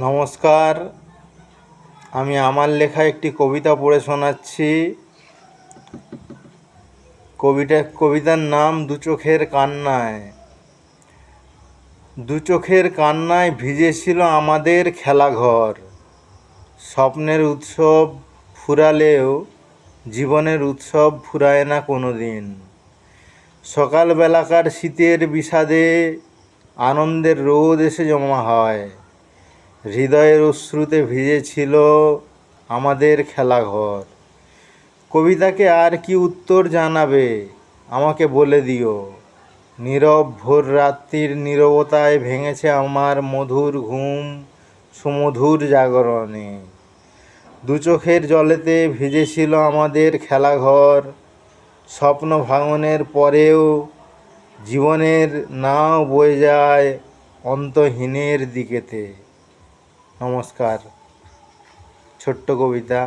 নমস্কার। আমি আমার লেখা একটি কবিতা পড়ে শোনাচ্ছি। কবিটা, কবিতার নাম দু চোখের কান্নায়। দু চোখের কান্নায় ভিজেছিল আমাদের খেলাঘর। স্বপ্নের উৎসব ফুরালেও জীবনের উৎসব ফুরায় না কোনো দিন সকালবেলাকার শীতের বিষাদে আনন্দের রোদ এসে জমা হয়। হৃদয়ের অশ্রুতে ভিজেছিল আমাদের খেলাঘর। কবিতাকে আর কি উত্তর জানাবে, আমাকে বলে দিও। নীরব ভোর রাত্রির নীরবতায় ভেঙেছে আমার মধুর ঘুম সুমধুর জাগরণে। দু চোখের জলেতে ভিজেছিল আমাদের খেলাঘর। স্বপ্ন ভাঙনের পরেও জীবনের নাও বয়ে যায় অন্তহীনের দিকেতে। নমস্কার ছোট্ট কবিতা